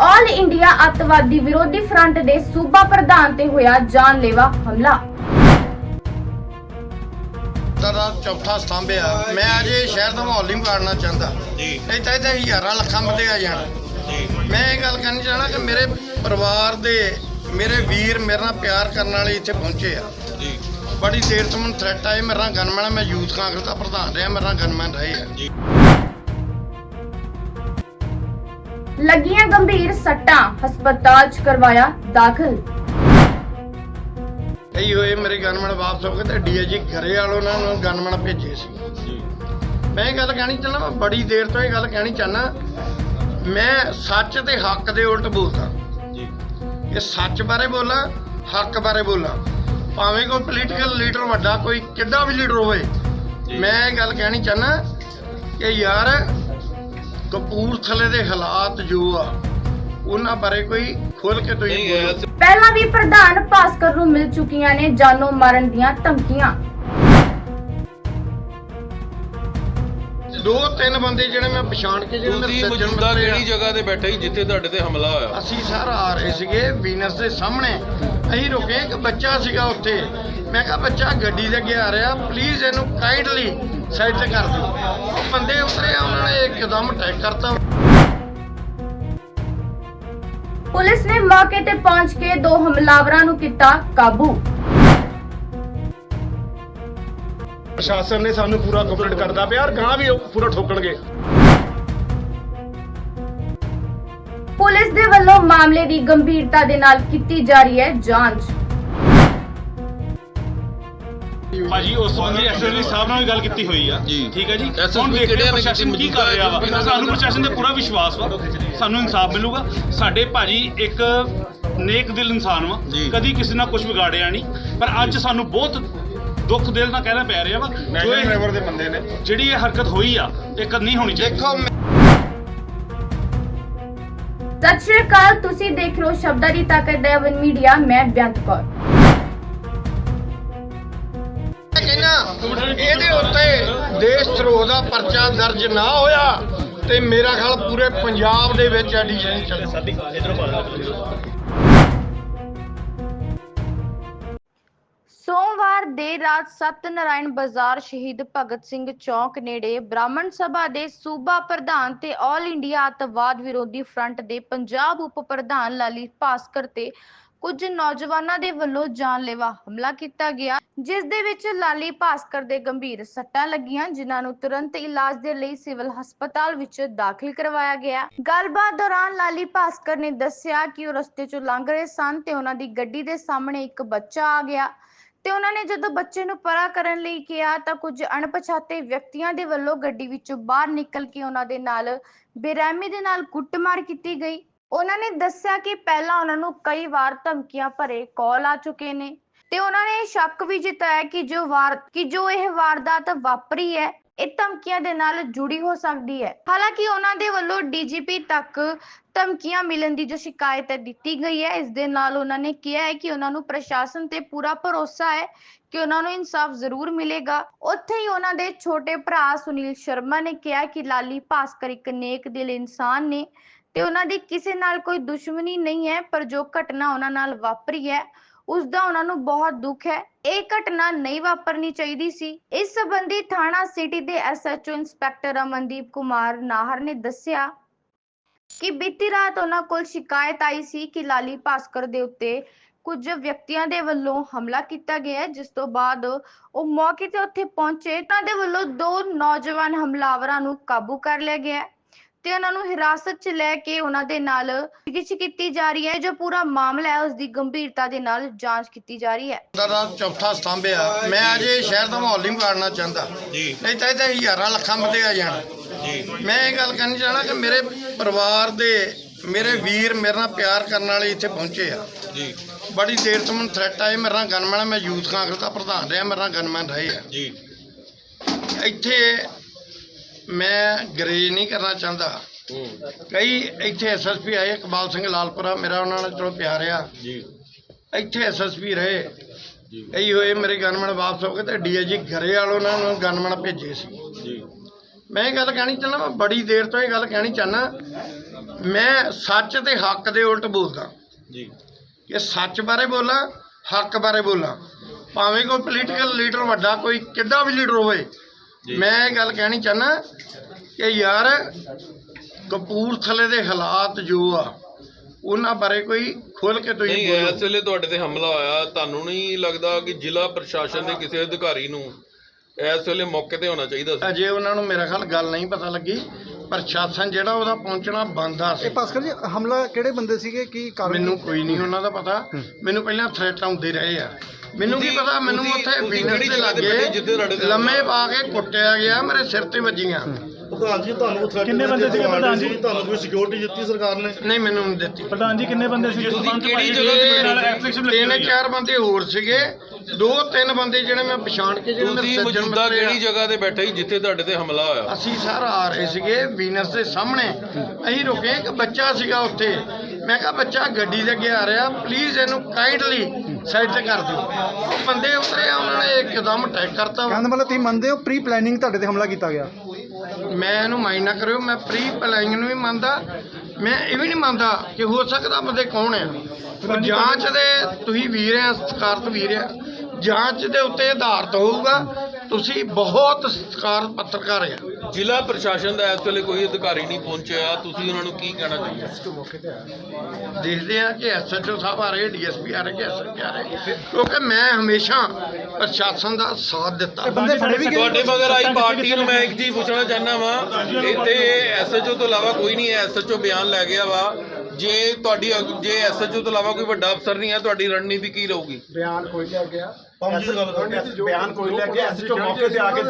All India ਅੱਤਵਾਦੀ ਵਿਰੋਧੀ front ਦੇ ਸੂਬਾ ਪ੍ਰਧਾਨ ਤੇ ਹੋਇਆ ਜਾਨਲੇਵਾ ਹਮਲਾ। ਦਾ ਚੌਥਾ ਸਤੰਭ ਆ। ਮੈਂ ਅਜੇ ਸ਼ਹਿਰ ਦਾ ਮਾਹੌਲ ਨਹੀਂ ਵਿਗਾੜਨਾ ਚਾਹੁੰਦਾ। ਜੀ। ਇੱਥੇ ਇੱਥੇ ਹਜ਼ਾਰਾਂ ਲੱਖਾਂ ਬੰਦੇ ਆ ਜਾਣ। ਜੀ। ਮੈਂ ਇਹ ਗੱਲ ਕਰਨੀ ਚਾਹਣਾ ਕਿ ਮੇਰੇ ਪਰਿਵਾਰ ਦੇ ਮੇਰੇ ਵੀਰ ਮੇਰੇ ਨਾਲ ਪਿਆਰ ਕਰਨ ਵਾਲੇ ਇੱਥੇ ਪਹੁੰਚੇ ਆ। ਜੀ। ਬੜੀ ਦੇਰ ਤੋਂ ਮੈਨੂੰ ਥ੍ਰੈਟ ਆਏ ਮੇਰਾ ਗਨਮੈਨ ਆ, ਮੈਂ ਯੂਥ ਕਾਂਗਰਸ ਦਾ ਪ੍ਰਧਾਨ ਰਿਹਾ। ਮੇਰਾ ਗਨਮੈਨ ਰਹੇ ਆ। ਜੀ। ਲੱਗੀਆਂ ਗੰਭੀਰ ਸੱਟਾਂ ਹਸਪਤਾਲ 'ਚ ਕਰਵਾਇਆ ਦਾਖਲ। ਕਈ ਹੋਏ ਮੇਰੇ ਗਨਮੈਨ ਵਾਪਸ ਹੋ ਗਏ ਤੇ ਡੀਏਜੀ ਘਰੇ ਵਾਲੋਂ ਉਹਨਾਂ ਨੂੰ ਗਨਮੈਨ ਭੇਜੇ ਸੀ। ਜੀ। ਮੈਂ ਇਹ ਗੱਲ ਕਹਿਣੀ ਚਾਹੁੰਦਾ ਮੈਂ ਬੜੀ ਦੇਰ ਤੋਂ ਇਹ ਗੱਲ ਕਹਿਣੀ ਚਾਹੁੰਦਾ। ਮੈਂ ਸੱਚ ਤੇ ਹੱਕ ਦੇ ਉਲਟ ਬੋਲਦਾ। ਜੀ। ਕਿ ਸੱਚ ਬਾਰੇ ਬੋਲਾਂ ਹੱਕ ਬਾਰੇ ਬੋਲਾਂ। ਭਾਵੇਂ ਕੋਈ ਪੋਲੀਟੀਕਲ ਲੀਡਰ ਵੱਡਾ ਕੋਈ ਕਿੱਡਾ ਵੀ ਲੀਡਰ ਹੋਵੇ। ਮੈਂ ਇਹ ਗੱਲ ਕਹਿਣੀ ਚਾਹਨਾ ਕਿ ਯਾਰ ਕਪੂਰਥਲੇ ਦੇ ਹਾਲਾਤ ਜੋ ਆ ਉਹਨਾਂ ਬਾਰੇ ਕੋਈ ਖੁੱਲ ਕੇ ਤੁਸੀਂ ਬੋਲੋ। ਪਹਿਲਾਂ ਵੀ ਪ੍ਰਧਾਨ ਭਾਸਕਰ ਨੂੰ ਮਿਲ ਚੁੱਕੀਆਂ ਨੇ ਜਾਨੋਂ ਮਾਰਨ ਦੀਆਂ ਧਮਕੀਆਂ। ਦੋ ਤਿੰਨ ਬੰਦੇ ਜਿਹੜੇ ਮੈਂ ਪਛਾਣ ਕੇ ਜਿਹੜੇ ਤੁਸੀਂ ਸੱਜਣ ਮੌਜੂਦਾ ਮਿੱਤਰ ਆ, ਕਿਹੜੀ ਜਗ੍ਹਾ ਤੇ ਬੈਠੇ ਸੀ ਜਿੱਥੇ ਤੁਹਾਡੇ ਤੇ ਹਮਲਾ ਹੋਇਆ? ਅਸੀਂ ਸਰ ਆ ਰਹੇ ਸੀਗੇ ਵੀਨਸ ਦੇ ਸਾਹਮਣੇ। ਅਸੀਂ ਰੁਕੇ ਇੱਕ ਬੱਚਾ ਸੀਗਾ ਉੱਥੇ। ਮੈਂ ਕਿਹਾ ਬੱਚਾ ਗੱਡੀ ਦੇ ਅੱਗੇ ਆ ਰਿਹਾ ਪਲੀਜ਼ ਇਹਨੂੰ ਕਾਈਂਡਲੀ ਸਾਈਡ ਤੇ ਕਰ ਦਿਓ। ਉਹ ਬੰਦੇ ਉਤਰੇ ਆ, ਉਹਨਾਂ ਨੇ ਇੱਕਦਮ ਅਟੈਕ ਕਰਤਾ। ਪੁਲਿਸ ਨੇ ਮੌਕੇ ਤੇ ਪਹੁੰਚ ਕੇ ਦੋ ਹਮਲਾਵਰਾਂ ਨੂੰ ਕੀਤਾ ਕਾਬੂ। ਪ੍ਰਸ਼ਾਸਨ ਨੇ ਸਾਨੂੰ ਪੂਰਾ ਕੋਆਪਰੇਟ ਕਰਦਾ ਪਿਆ ਔਰ ਗਾਂ ਵੀ ਉਹ ਪੂਰਾ ਠੋਕਣਗੇ। ਪੁਲਿਸ ਦੇ ਵੱਲੋਂ ਮਾਮਲੇ ਦੀ ਗੰਭੀਰਤਾ ਦੇ ਨਾਲ ਕੀਤੀ ਜਾ ਰਹੀ ਹੈ ਜਾਂਚ। ਭਾਜੀ ਉਸ ਸੰਬੰਧੀ ਐਸਐਸਪੀ ਸਾਹਿਬ ਨਾਲ ਵੀ ਗੱਲ ਕੀਤੀ ਹੋਈ ਆ। ਜੀ। ਠੀਕ ਹੈ ਜੀ? SSP ਹੁਣ ਦੇਖਦੇ ਨੇ ਪ੍ਰਸ਼ਾਸਨ ਕੀ ਕਰ ਰਿਹਾ ਵਾ। ਸਾਨੂੰ ਪ੍ਰਸ਼ਾਸਨ ਤੇ ਪੂਰਾ ਵਿਸ਼ਵਾਸ ਵਾ। ਸਾਨੂੰ ਇਨਸਾਫ ਮਿਲੂਗਾ। ਸਾਡੇ ਭਾਜੀ ਇੱਕ ਨੇਕ ਦਿਲ ਇਨਸਾਨ ਵਾ। ਜੀ। ਕਦੀ ਕਿਸੇ ਨਾਲ ਕੁਝ ਵਿਗਾੜਿਆ ਨਹੀਂ। ਪਰ ਅੱਜ ਸਾਨੂੰ ਬਹੁਤ ਦੁੱਖ ਦਿਲ ਨਾਲ ਕਹਿਣਾ ਪੈ ਰਿਹਾ ਵਾ। ਜੋ ਇਹ ਡਰਾਈਵਰ ਦੇ ਬੰਦੇ ਨੇ। ਜਿਹੜੀ ਇਹ ਹਰਕਤ ਹੋਈ ਆ ਇਹ ਕਦ ਨਹੀਂ ਹੋਣੀ ਚਾਹੀਦੀ। ਦੇਖੋ ਸਤਿ ਸ਼੍ਰੀ ਅਕਾਲ ਤੁਸੀਂ ਦੇਖ ਰਹੇ ਹੋ ਸ਼ਬਦਾਂ ਦੀ ਤਾਕਤ ਦਾ ਵਨ ਮੀਡੀਆ ਮੈਂ ਬੇਅੰਤ ਕੌਰ। ਕਹਿੰਦਾ ਇਹਦੇ ਉੱਤੇ ਦੇਸ਼ ਧਰੋਹ ਦਾ ਪਰਚਾ ਦਰਜ ਨਾ ਹੋਇਆ ਤੇ ਮੇਰਾ ਖਿਆਲ ਪੂਰੇ ਪੰਜਾਬ ਦੇ ਵਿੱਚ ਐਡੀਸ਼ਨ ਚੱਲੇ। ਸੋਮਵਾਰ ਦੇਰ ਰਾਤ ਸਤਨਾਰਾਇਣ ਬਾਜ਼ਾਰ ਸ਼ਹੀਦ ਭਗਤ ਸਿੰਘ ਚੌਕ ਨੇੜੇ ਬ੍ਰਾਹਮਣ ਸਭਾ ਦੇ ਸੂਬਾ ਪ੍ਰਧਾਨ ਤੇ ਆਲ ਇੰਡੀਆ ਅੱਤਵਾਦ ਵਿਰੋਧੀ ਫਰੰਟ ਦੇ ਪੰਜਾਬ ਉਪ ਪ੍ਰਧਾਨ ਲਾਲੀ ਭਾਸਕਰ ਤੇ ਕੁਝ ਨੌਜਵਾਨਾਂ ਦੇ ਵੱਲੋਂ ਜਾਨਲੇਵਾ ਹਮਲਾ ਕੀਤਾ ਗਿਆ, ਜਿਸ ਦੇ ਵਿੱਚ ਲਾਲੀ ਭਾਸਕਰ ਦੇ ਗੰਭੀਰ ਸੱਟਾਂ ਲੱਗੀਆਂ, ਜਿਨ੍ਹਾਂ ਨੂੰ ਤੁਰੰਤ ਇਲਾਜ ਦੇ ਲਈ ਸਿਵਲ ਹਸਪਤਾਲ ਵਿੱਚ ਦਾਖਲ ਕਰਵਾਇਆ ਗਿਆ। ਗੱਲਬਾਤ ਦੌਰਾਨ ਲਾਲੀ ਭਾਸਕਰ ਨੇ ਦੱਸਿਆ ਕਿ ਉਹ ਰਸਤੇ 'ਚੋਂ ਲੰਘ ਰਹੇ ਸਨ ਤੇ ਉਹਨਾਂ ਦੀ ਗੱਡੀ ਦੇ ਸਾਹਮਣੇ ਇੱਕ ਬੱਚਾ ਆ ਗਿਆ। ਤੇ ਉਹਨਾਂ ਨੇ ਜਦੋਂ ਬੱਚੇ ਨੂੰ ਪਰਾ ਕਰਨ ਲਈ ਕਿਹਾ ਤਾਂ ਕੁਝ ਅਣਪਛਾਤੇ ਵਿਅਕਤੀਆਂ ਦੇ ਵੱਲੋਂ ਗੱਡੀ ਵਿੱਚੋਂ ਬਾਹਰ ਨਿਕਲ ਕੇ ਉਹਨਾਂ ਦੇ ਨਾਲ ਬੇਰਹਿਮੀ ਦੇ ਨਾਲ ਕੁੱਟਮਾਰ ਕੀਤੀ ਗਈ। ਉਹਨਾਂ ਨੇ ਦੱਸਿਆ ਕਿ ਪਹਿਲਾਂ ਉਹਨਾਂ ਨੂੰ ਕਈ ਵਾਰ ਧਮਕੀਆਂ ਭਰੇ ਕਾਲ ਆ ਚੁੱਕੇ ਨੇ ਤੇ ਉਹਨਾਂ ਨੇ ਸ਼ੱਕ ਵੀ ਜਤਾਇਆ ਕਿ ਜੋ ਵਾਰ ਕਿ ਜੋ ਇਹ ਵਾਰਦਾਤ ਵਾਪਰੀ ਹੈ ਇਹ ਧਮਕੀਆਂ ਦੇ ਨਾਲ ਜੁੜੀ ਹੋ ਸਕਦੀ ਹੈ। ਹਾਲਾਂਕਿ ਉਹਨਾਂ ਦੇ ਵੱਲੋਂ ਡੀਜੀਪੀ ਤੱਕ ਧਮਕੀਆਂ ਮਿਲਣ ਦੀ ਜੋ ਸ਼ਿਕਾਇਤ ਹੈ ਦਿੱਤੀ ਗਈ ਹੈ, ਇਸ ਦੇ ਨਾਲ ਉਹਨਾਂ ਨੇ ਕਿਹਾ ਹੈ ਕਿ ਉਹਨਾਂ ਨੂੰ ਪ੍ਰਸ਼ਾਸਨ ਤੇ ਪੂਰਾ ਭਰੋਸਾ ਹੈ ਕਿ ਉਹਨਾਂ ਨੂੰ ਇਨਸਾਫ ਜ਼ਰੂਰ ਮਿਲੇਗਾ। ਉੱਥੇ ਹੀ ਉਹਨਾਂ ਦੇ ਛੋਟੇ ਭਰਾ ਸੁਨੀਲ ਸ਼ਰਮਾ ਨੇ ਕਿਹਾ ਕਿ ਲਾਲੀ ਭਾਸਕਰ ਇੱਕ ਨੇਕ ਦਿਲ ਇਨਸਾਨ ਨੇ ਤੇ ਉਹਨਾਂ ਦੀ ਕਿਸੇ ਨਾਲ ਕੋਈ ਦੁਸ਼ਮਣੀ ਨਹੀਂ ਹੈ, ਪਰ ਜੋ ਘਟਨਾ ਉਹਨਾਂ ਨਾਲ ਵਾਪਰੀ ਹੈ ਉਸ ਦਾ ਉਹਨਾਂ ਨੂੰ ਬਹੁਤ ਦੁੱਖ ਹੈ। ਇਹ ਘਟਨਾ ਨਹੀਂ ਵਾਪਰਨੀ ਚਾਹੀਦੀ ਸੀ। ਇਸ ਸੰਬੰਧੀ ਥਾਣਾ ਸਿਟੀ ਦੇ ਐਸਐਚਓ ਇੰਸਪੈਕਟਰ ਅਮਨਦੀਪ ਕੁਮਾਰ ਨਾਹਰ ਨੇ ਦੱਸਿਆ ਕਿ ਬੀਤੀ ਰਾਤ ਉਹਨਾਂ ਕੋਲ ਸ਼ਿਕਾਇਤ ਆਈ ਸੀ ਕਿ ਲਾਲੀ ਭਾਸਕਰ ਦੇ ਉੱਤੇ ਕੁਝ ਵਿਅਕਤੀਆਂ ਦੇ ਵੱਲੋਂ ਹਮਲਾ ਕੀਤਾ ਗਿਆ ਹੈ, ਜਿਸ ਤੋਂ ਬਾਅਦ ਉਹ ਮੌਕੇ ਤੇ ਉੱਥੇ ਪਹੁੰਚੇ। ਤਾਂ ਦੇ ਵੱਲੋਂ ਦੋ ਨੌਜਵਾਨ ਹਮਲਾਵਰਾਂ ਨੂੰ ਕਾਬੂ ਕਰ ਲਿਆ ਗਿਆ ਹੈ। ਤੇ ਉਹਨਾਂ ਨੂੰ ਹਿਰਾਸਤ 'ਚ ਲੈ ਕੇ ਉਹਨਾਂ ਦੇ ਨਾਲ ਪੁੱਛਗਿੱਛ ਕੀਤੀ ਜਾ ਰਹੀ ਹੈ ਜੋ ਪੂਰਾ ਮਾਮਲਾ ਹੈ ਉਸ ਦੀ ਗੰਭੀਰਤਾ ਦੇ ਨਾਲ ਜਾਂਚ ਕੀਤੀ ਜਾ ਰਹੀ ਹੈ। ਦਾ ਦਾ ਚੌਥਾ ਸਤੰਭ ਆ। ਮੈਂ ਅਜੇ ਸ਼ਹਿਰ ਦਾ ਮਾਹੌਲ ਨਹੀਂ ਵਿਗਾੜਨਾ ਚਾਹੁੰਦਾ। ਜੀ। ਇੱਥੇ ਇੱਥੇ ਹਜ਼ਾਰਾਂ ਲੱਖਾਂ ਬੰਦੇ ਆ ਜਾਣ। ਜੀ। ਮੈਂ ਇਹ ਗੱਲ ਕਰਨੀ ਚਾਹਣਾ ਕਿ ਮੇਰੇ ਪਰਿਵਾਰ ਦੇ ਮੇਰੇ ਵੀਰ ਮੇਰੇ ਨਾਲ ਪਿਆਰ ਕਰਨ ਵਾਲੇ ਇੱਥੇ ਪਹੁੰਚੇ ਆ। ਜੀ। ਬੜੀ ਦੇਰ ਤੋਂ ਮੈਨੂੰ ਥ੍ਰੈਟ ਆਏ ਮੇਰਾ ਗਨਮੈਨ ਆ, ਮੈਂ ਯੂਥ ਕਾਂਗਰਸ ਦਾ ਪ੍ਰਧਾਨ ਰਿਹਾ ਮੇਰਾ ਗਨਮੈਨ ਰਹੇ ਆ। ਜੀ। ਇੱਥੇ ਮੈਂ ਗਰੇਜ ਨਹੀਂ ਕਰਨਾ ਚਾਹੁੰਦਾ। ਕਈ ਇੱਥੇ ਐਸਐਸਪੀ ਆਏ ਇਕਬਾਲ ਸਿੰਘ ਲਾਲਪੁਰਾ ਮੇਰਾ ਉਹਨਾਂ ਨਾਲ ਚਲੋ ਪਿਆਰ ਆ। ਜੀ। ਇੱਥੇ ਐਸਐਸਪੀ ਰਹੇ। ਕਈ ਹੋਏ ਮੇਰੇ ਗਨਮੈਨ ਵਾਪਸ ਹੋ ਗਏ ਤੇ ਡੀਆਈਜੀ ਘਰੇ ਵਾਲੋਂ ਉਹਨਾਂ ਨੂੰ ਗਨਮੈਨ ਭੇਜੇ ਸੀ। ਜੀ। ਮੈਂ ਇਹ ਗੱਲ ਕਹਿਣੀ ਚਾਹੁੰਦਾ ਮੈਂ ਬੜੀ ਦੇਰ ਤੋਂ ਇਹ ਗੱਲ ਕਹਿਣੀ ਚਾਹੁੰਦਾ। ਮੈਂ ਸੱਚ ਤੇ ਹੱਕ ਦੇ ਉਲਟ ਬੋਲਦਾ। ਜੀ। ਕਿ ਸੱਚ ਬਾਰੇ ਬੋਲਾਂ ਹੱਕ ਬਾਰੇ ਬੋਲਾਂ। ਭਾਵੇਂ ਕੋਈ ਪੋਲੀਟੀਕਲ ਲੀਡਰ ਵੱਡਾ ਕੋਈ ਕਿੱਡਾ ਵੀ ਲੀਡਰ ਹੋਵੇ। ਮੈਂ ਇਹ ਗੱਲ ਕਹਿਣੀ ਚਾਹਨਾ ਕਿ ਯਾਰ ਕਪੂਰਥਲੇ ਦੇ ਹਾਲਾਤ ਜੋ ਆ ਉਹਨਾਂ ਬਾਰੇ ਕੋਈ ਖੁੱਲ ਕੇ ਤੁਸੀਂ ਨਹੀਂ ਇਸ ਵੇਲੇ ਤੁਹਾਡੇ ਤੇ ਹਮਲਾ ਹੋਇਆ ਤੁਹਾਨੂੰ ਨਹੀਂ ਲੱਗਦਾ ਕਿ ਜ਼ਿਲ੍ਹਾ ਪ੍ਰਸ਼ਾਸਨ ਦੇ ਕਿਸੇ ਅਧਿਕਾਰੀ ਨੂੰ ਇਸ ਵੇਲੇ ਮੌਕੇ ਤੇ ਹੋਣਾ ਚਾਹੀਦਾ ਸੀ? ਅਜੇ ਉਹਨਾਂ ਨੂੰ ਮੇਰਾ ਖਿਆਲ ਗੱਲ ਨਹੀਂ ਪਤਾ ਲੱਗੀ ਪ੍ਰਸ਼ਾਸਨ ਜਿਹੜਾ ਉਹਦਾ ਪਹੁੰਚਣਾ ਬੰਦਾ ਸੀ। ਇਹ ਭਾਸਕਰ ਜੀ ਹਮਲਾ ਕਿਹੜੇ ਬੰਦੇ ਸੀਗੇ? ਕੀ ਕਾਰਨ ਮੈਨੂੰ ਕੋਈ ਨਹੀਂ ਉਹਨਾਂ ਦਾ ਪਤਾ। ਮੈਨੂੰ ਪਹਿਲਾਂ ਥ੍ਰੈਟ ਆਉਂਦੇ ਰਹੇ ਆ। ਮੈਨੂੰ ਕੀ ਪਤਾ ਮੈਨੂੰ ਉੱਥੇ ਵੀਨਸ ਕਿਹੜੀ ਦੇ ਲੱਗੇ ਲੰਮੇ ਪਾ ਕੇ ਕੁੱਟਿਆ ਗਿਆ ਮੇਰੇ ਸਿਰ ਤੇ ਵੱਜੀਆਂ। ਪ੍ਰਧਾਨ ਜੀ ਤੁਹਾਨੂੰ ਥ੍ਰੈਟ ਕਿੰਨੇ ਬੰਦੇ ਸੀਗੇ? ਪ੍ਰਧਾਨ ਜੀ? ਤੁਹਾਨੂੰ ਕੋਈ ਸਿਕਿਉਰਿਟੀ ਦਿੱਤੀ ਸਰਕਾਰ ਨੇ? ਨਹੀਂ ਮੈਨੂੰ ਨਹੀਂ ਦਿੱਤੀ। ਪ੍ਰਧਾਨ ਜੀ ਕਿੰਨੇ ਬੰਦੇ ਸੀ? ਤੁਸੀਂ ਕਿਹੜੀ ਜਗ੍ਹਾ ਤੇ ਬੈਠੇ ਨਾਲ? ਐਪਲੀਕੇਸ਼ਨ ਲੱਗੀ ਤਿੰਨ। ਚਾਰ ਬੰਦੇ ਹੋਰ ਸੀਗੇ। ਦੋ ਤਿੰਨ ਬੰਦੇ ਜਿਹੜੇ ਮੈਂ ਪਛਾਣ ਕੇ ਜਿਹੜੇ ਮੇਰੇ ਤੁਸੀਂ ਸੱਜਣ ਮੌਜੂਦਾ। ਕਿਹੜੀ ਜਗ੍ਹਾ ਤੇ ਬੈਠੇ ਸੀ ਜਿੱਥੇ ਤੁਹਾਡੇ ਤੇ ਹਮਲਾ ਹੋਇਆ? ਅਸੀਂ ਸਰ ਆ ਰਹੇ ਸੀਗੇ ਵੀਨਸ ਦੇ ਸਾਹਮਣੇ। ਅਸੀਂ ਰੁਕੇ ਇੱਕ ਬੱਚਾ ਸੀਗਾ ਉੱਥੇ। ਮੈਂ ਕਿਹਾ ਬੱਚਾ ਗੱਡੀ ਦੇ ਅੱਗੇ ਆ ਰਿਹਾ। ਪਲੀਜ਼ ਇਹਨੂੰ ਕਾਈਂਡਲੀ ਸਾਈਡ ਤੇ ਕਰ ਦਿਓ। ਉਹ ਬੰਦੇ ਉਤਰੇ ਆ ਉਹਨਾਂ ਨੇ ਇੱਕਦਮ ਅਟੈਕ ਕਰਤਾ। ਕਹਿੰਦਾ ਮਤਲਬ ਤੁਸੀਂ ਮੰਨਦੇ ਹੋ ਪ੍ਰੀ ਪਲੈਨਿੰਗ ਤੁਹਾਡੇ ਤੇ ਹਮਲਾ ਕੀਤਾ ਗਿਆ? ਮੈਂ ਇਹਨੂੰ ਮਾਈਂਡ ਨਾ ਕਰਿਓ ਮੈਂ ਪ੍ਰੀ ਪਲਾਈਂਗ ਨੂੰ ਵੀ ਮੰਨਦਾ ਮੈਂ ਇਹ ਵੀ ਨਹੀਂ ਮੰਨਦਾ ਕਿ ਹੋ ਸਕਦਾ ਬੰਦੇ ਕੌਣ ਆ। ਪਰ ਜਾਂਚ ਦੇ ਤੁਸੀਂ ਵੀਰ ਆ ਸਤਿਕਾਰਤ ਵੀਰ ਆ ਜਾਂਚ ਦੇ ਉੱਤੇ ਆਧਾਰਿਤ ਹੋਊਗਾ। ਤੁਸੀਂ ਬਹੁਤ ਸਤਿਕਾਰਤ ਪੱਤਰਕਾਰ ਆ। ਜ਼ਿਲ੍ਹਾ ਪ੍ਰਸ਼ਾਸਨ ਦਾ ਇਸ ਵੇਲੇ ਕੋਈ ਅਧਿਕਾਰੀ ਨਹੀਂ ਪਹੁੰਚਿਆ। ਤੁਸੀਂ ਉਹਨਾਂ ਨੂੰ ਕੀ ਕਹਿਣਾ ਚਾਹੁੰਦੇ ਦੇਖਦੇ ਆ ਕਿ ਐਸਐਚਓ ਸਾਹਿਬ ਆ ਰਹੇ ਡੀਐਸਪੀ ਆ ਰਹੇ ਕਿ ਐਸਐਸਪੀ ਆ ਰਹੇ। ਕਿਉਂਕਿ ਮੈਂ ਹਮੇਸ਼ਾ ਪ੍ਰਸ਼ਾਸਨ ਦਾ ਸਾਥ ਦਿੱਤਾ। ਬੰਦੇ ਫੜੇ ਵੀ ਗਏ ਤੁਹਾਡੇ ਮਗਰ ਆਈ ਪਾਰਟੀ ਨੂੰ ਮੈਂ ਇੱਕ ਚੀਜ਼ ਪੁੱਛਣਾ ਚਾਹੁੰਦਾ ਵਾਂ। ਇੱਥੇ ਐਸਐਚਓ ਤੋਂ ਇਲਾਵਾ ਕੋਈ ਨਹੀਂ ਐਸਐਚਓ ਬਿਆਨ ਲੈ ਗਿਆ ਵਾ। ਜੇ ਤੁਹਾਡੀ ਅਗ- ਜੇ ਐਸਐਚਓ ਤੋਂ ਇਲਾਵਾ ਕੋਈ ਵੱਡਾ ਅਫਸਰ ਨਹੀਂ ਹੈ ਤੁਹਾਡੀ ਰਣਨੀਤੀ ਕੀ ਰਹੂਗੀ? ਬਿਆਨ ਕੋਈ ਲਿਆ ਗਿਆ। ਬਿਆਨ ਕੋਈ ਲੈ ਕੇ ਐਸਐਚਓ ਮੌਕੇ ਤੇ ਆ ਕੇ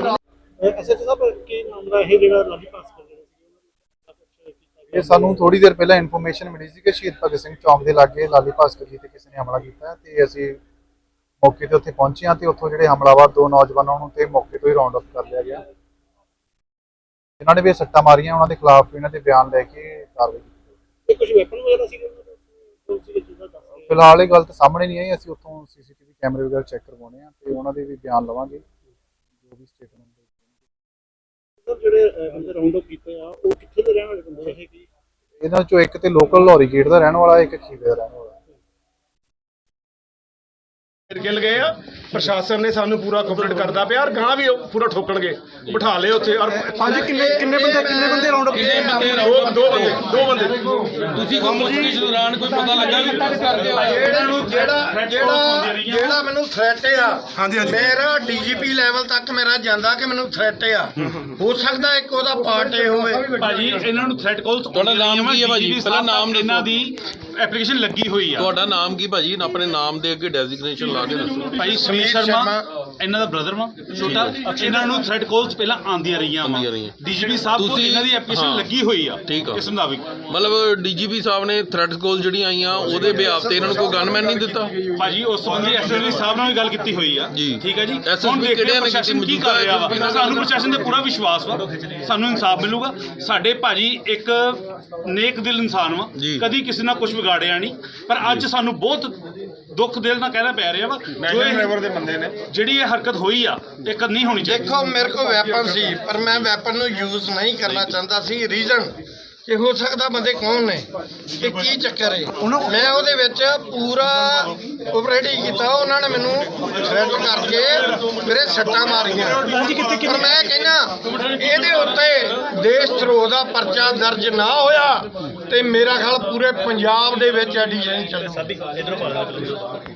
ਐਸਐਚ ਸਾਹਿਬ ਕੀ ਮਾਮਲਾ ਇਹ ਜਿਹੜਾ ਲਾਲੀ ਪਾਸ ਕਰ ਰਿਹਾ ਸੀ ਇਹ ਸਾਨੂੰ ਥੋੜੀ ਦੇਰ ਪਹਿਲਾਂ ਇਨਫੋਰਮੇਸ਼ਨ ਮਿਲੀ ਸੀ ਕਿ ਸ਼ਹੀਦ ਭਗਤ ਸਿੰਘ ਚੌਂਕ ਦੇ ਲਾਗੇ ਲਾਲੀ ਭਾਸਕਰ ਜੀ ਤੇ ਕਿਸੇ ਨੇ ਹਮਲਾ ਕੀਤਾ ਹੈ ਤੇ ਅਸੀਂ ਮੌਕੇ ਤੇ ਉੱਥੇ ਪਹੁੰਚੇ ਹਾਂ ਤੇ ਉੱਥੋਂ ਜਿਹੜੇ ਹਮਲਾਵਰ ਦੋ ਨੌਜਵਾਨਾਂ ਨੂੰ ਤੇ ਮੌਕੇ ਤੋਂ ਹੀ ਰਾਉਂਡ ਅਪ ਕਰ ਲਿਆ ਗਿਆ। ਇਹਨਾਂ ਨੇ ਵੀ ਸੱਟਾਂ ਮਾਰੀਆਂ ਉਹਨਾਂ ਦੇ ਖਿਲਾਫ ਇਹਨਾਂ ਦੇ ਬਿਆਨ ਲੈ ਕੇ ਕਾਰਵਾਈ ਕੀਤੀ। ਕੁਝ ਵੈਪਨ ਵਗੈਰਾ ਫਿਲਹਾਲ ਇਹ ਗੱਲ ਤਾਂ ਸਾਹਮਣੇ ਨਹੀਂ ਆਈ ਅਸੀਂ ਉੱਥੋਂ ਸੀਸੀਟੀਵੀ ਕੈਮਰੇ ਵਗੈਰਾ ਚੈੱਕ ਕਰਵਾਉਣੇ ਆ ਤੇ ਉਹਨਾਂ ਦੇ ਵੀ ਬਿਆਨ ਲਵਾਂਗੇ। ਜੋ ਵੀ ਸਟੇਟਮੈਂਟ ਸਰ ਜਿਹੜੇ ਬੰਦੇ ਰਾਉਂਡ ਅਪ ਕੀਤੇ ਆ ਉਹ ਕਿੱਥੇ ਦੇ ਰਹਿਣ ਵਾਲੇ ਬੰਦੇ ਇਹਨਾਂ ਚੋਂ ਇੱਕ ਤੇ ਲੋਕਲ ਲੋਰੀ ਗੇਟ ਦਾ ਰਹਿਣ ਵਾਲਾ ਇੱਕ ਖੀਵੇ ਦਾ ਰਹਿਣ ਵਾਲਾ। ਗਿਲ ਗਏ ਆ। ਪ੍ਰਸ਼ਾਸਨ ਨੇ ਸਾਨੂੰ ਪੂਰਾ ਕੋਆਪਰੇਟ ਕਰਦਾ ਪਿਆ ਔਰ ਗਾਂ ਵੀ ਉਹ ਪੂਰਾ ਠੋਕਣਗੇ। ਬਿਠਾ ਲਏ ਉੱਥੇ ਔਰ ਹਾਂਜੀ ਕਿੰਨੇ ਕਿੰਨੇ ਬੰਦੇ ਕਿੰਨੇ ਬੰਦੇ ਰਾਉਂਡ ਅਪ ਕਿੰਨੇ ਬੰਦੇ ਦੋ ਦੋ ਬੰਦੇ ਦੋ ਬੰਦੇ। ਤੁਸੀਂ ਕੋਈ ਪੁੱਛਗਿੱਛ ਦੌਰਾਨ ਕੋਈ ਪਤਾ ਲੱਗਾ ਵੀ ਜਿਹੜਾ ਨੂੰ ਜਿਹੜਾ ਜਿਹੜਾ ਜਿਹੜਾ ਮੈਨੂੰ ਥ੍ਰੈਟ ਆ ਹਾਂਜੀ, ਹਾਂਜੀ। ਮੇਰਾ ਡੀਜੀਪੀ ਲੈਵਲ ਤੱਕ ਮੇਰਾ ਜਾਂਦਾ ਕਿ ਮੈਨੂੰ ਥ੍ਰੈਟ ਆ। ਹੋ ਸਕਦਾ ਇੱਕ ਉਹਦਾ ਪਾਰਟ ਇਹ ਹੋਵੇ। ਭਾਜੀ ਇਹਨਾਂ ਨੂੰ ਥ੍ਰੈਟ ਕਾਲਸ ਤੁਹਾਡਾ ਨਾਮ ਕੀ ਹੈ ਭਾਜੀ? ਪਹਿਲਾਂ ਨਾਮ। ਇਹਨਾਂ ਦੀ ਐਪਲੀਕੇਸ਼ਨ ਲੱਗੀ ਹੋਈ ਆ। ਤੁਹਾਡਾ ਨਾਮ ਕੀ ਭਾਜੀ? ਆਪਣੇ ਨਾਮ ਦੇ ਅੱਗੇ ਡੈਜ਼ਿਗਨੇਸ਼ਨ ਲਾ ਕੇ ਦੱਸੋ ਭਾਈ ਸ਼ਰਮਾ ਸ਼ਰਮਾ। ਇਹਨਾਂ ਦਾ ਬ੍ਰਦਰ ਵਾ ਛੋਟਾ। ਇਹਨਾਂ ਨੂੰ ਥ੍ਰੈਟ ਕਾਲਸ ਪਹਿਲਾਂ ਆਉਂਦੀਆਂ ਰਹੀਆਂ ਵਾ। ਆਉਂਦੀਆਂ ਰਹੀਆਂ। ਡੀਜੀਪੀ ਸਾਹਿਬ ਕੋਲ ਤੁਸੀਂ- ਇਹਨਾਂ ਦੀ ਐਪਲੀਕੇਸ਼ਨ ਹਾਂ। ਲੱਗੀ ਹੋਈ ਆ ਠੀਕ ਆ। ਇਸ ਮੁਤਾਬਿਕ। ਮਤਲਬ ਡੀਜੀਪੀ ਸਾਹਿਬ ਨੇ ਥ੍ਰੈਟ ਕਾਲ ਜਿਹੜੀਆਂ ਆਈਆਂ ਉਹਦੇ ਬਿਆਪ ਤੇ ਇਹਨਾਂ ਨੂੰ ਕੋਈ ਗਨਮੈਨ ਨਹੀਂ ਦਿੱਤਾ? ਭਾਜੀ ਉਸ ਸੰਬੰਧੀ ਐਸਐਸਪੀ ਸਾਹਿਬ ਨਾਲ ਵੀ ਗੱਲ ਕੀਤੀ ਹੋਈ ਆ। ਜੀ। ਠੀਕ ਹੈ ਜੀ। SSP ਹੁਣ ਦੇਖਦੇ ਕਿਹੜਿਆਂ ਹਾਂ ਨੇ ਪ੍ਰਸ਼ਾਸਨ ਕੀਤੀ? ਕੀ ਕਰ ਰਿਹਾ ਵਾ। ਮੌਜੂਦਾ ਸਾਨੂੰ ਪ੍ਰਸ਼ਾਸਨ ਤੇ ਪੂਰਾ ਵਿਸ਼ਵਾਸ ਵਾ। ਸਾਨੂੰ ਇਨਸਾਫ ਮਿਲੂਗਾ। ਸਾਡੇ ਭਾਜੀ ਇੱਕ ਨੇਕ ਦਿਲ ਇਨਸਾਨ ਵਾ। ਜੀ। ਕਦੀ ਕਿਸੇ ਨਾਲ ਕੁਝ ਵਿਗਾੜਿਆ ਨਹੀਂ। ਪਰ ਅੱਜ ਸਾਨੂੰ ਬਹੁਤ ਦੁੱਖ ਦਿਲ ਨਾਲ ਕਹਿਣਾ ਪੈ ਰਿਹਾ ਵਾ। ਜੋ ਇਹ ਦੇ ਬੰਦੇ ਨੇ। ਜਿਹੜੀ ਇਹ ਹਰਕਤ ਹੋਈ ਆ ਇਹ ਕਰ ਨਹੀਂ ਹੋਣੀ ਚਾਹੀਦੀ। ਦੇਖੋ ਮੇਰੇ ਕੋਲ ਵੈਪਨ ਸੀ ਪਰ ਮੈਂ ਵੈਪਨ ਨੂੰ ਯੂਜ਼ ਨਹੀਂ ਕਰਨਾ ਚਾਹੁੰਦਾ ਸੀ। ਰੀਜ਼ਨ ਕਿ ਹੋ ਸਕਦਾ ਬੰਦੇ ਕੌਣ ਨੇ ਕਿ ਕੀ ਚੱਕਰ ਹੈ ਮੈਂ ਉਹਦੇ ਵਿੱਚ ਪੂਰਾ ਕੋਆਪਰੇਟ ਕੀਤਾ। ਉਹਨਾਂ ਨੇ ਮੈਨੂੰ ਥ੍ਰੈਟ ਕਰਕੇ ਮੇਰੇ ਸੱਟਾਂ ਮਾਰੀਆਂ। ਪਰ ਮੈਂ ਕਹਿੰਦਾ ਇਹਦੇ ਉੱਤੇ ਦੇਸ਼ ਧਰੋਹ ਦਾ ਪਰਚਾ ਦਰਜ ਨਾ ਹੋਇਆ ਤੇ ਮੇਰਾ ਖਿਆਲ ਪੂਰੇ ਪੰਜਾਬ ਦੇ ਵਿੱਚ ਐਡੀਸ਼ਨ ਚੱਲੂ।